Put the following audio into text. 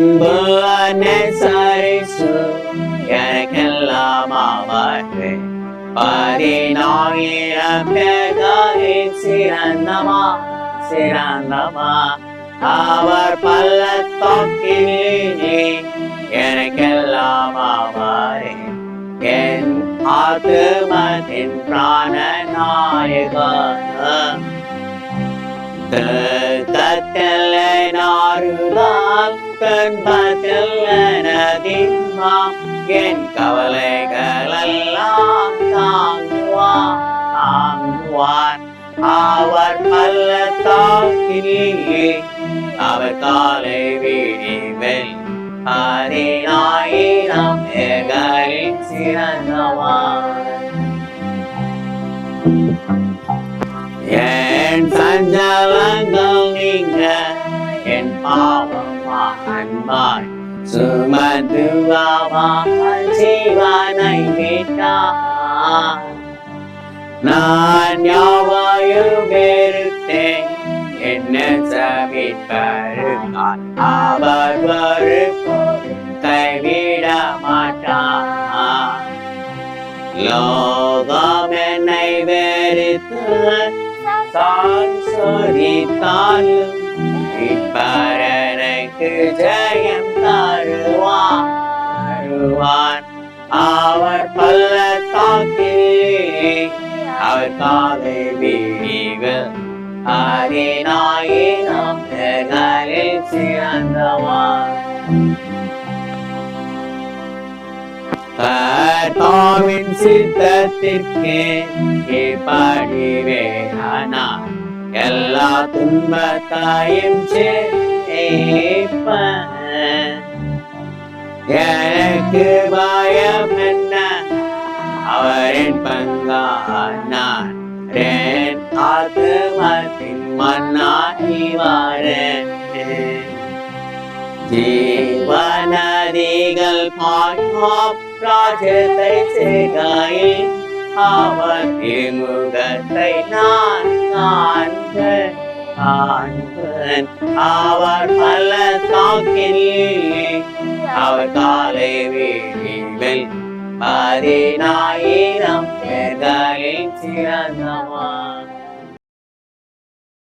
அன்பு அனுசரிசு எனக்கெல்லாம் அவரே பதினாயிரம் பேர்களில் சிறந்தமா சிறந்தமா. அவர் பள்ளத்தொக்கிலே எனக்கெல்லாம் அவரே என் ஆத்துமத்தின் பிராண நாயகா நாறுதான் கண்பத்தில் எனதின்மாம் என் கவலைகளெல்லாம் தாங்குவான் தாங்குவான் அவர் பள்ளத்தாக்கிலே அவர் காலை விழிவில் பதினாயிரம் பேர்களில் சிறந்தவான் Yeah. என் சஞ்சலங்கள் நீங்க என் பாவமா அன்பாய் சுமதுவாமல் ஜீவனை விட்டார் நான் யாவாயும் வெறுத்தேன் என்ன சவிப்பருக்கான் அவர் வருப்போது கைவிட மாட்டான் லோகம் என்னை வெறுத்து தான் சொரித்தாலும் இப்பரனுக்கு ஜெயம் தருவான் அவர் பள்ளத்தாக்கிலே அவர் காலை வீழிவில் அதினாயிரம் பேர்களில் சிறந்தவான் கர்த்தாவின் சித்தத்திற்கு படிவேனா எல்லா துன்பத்தாயும் எனக்கு பயம் என்ன அவரின் பங்கானான் என் ஆத்மத்தின் மன்னாகி வாரேன் ஜீவநதிகள் பாய்வோம் ராஜ்யத்தை செய்கையில் அவர் முகத்தை நான் காண்க காண்பன். அவர் பல தாக்கிலே அவர் காலை வீழிவில் பதினாயிரம் பேர்களில் சிறந்தவான்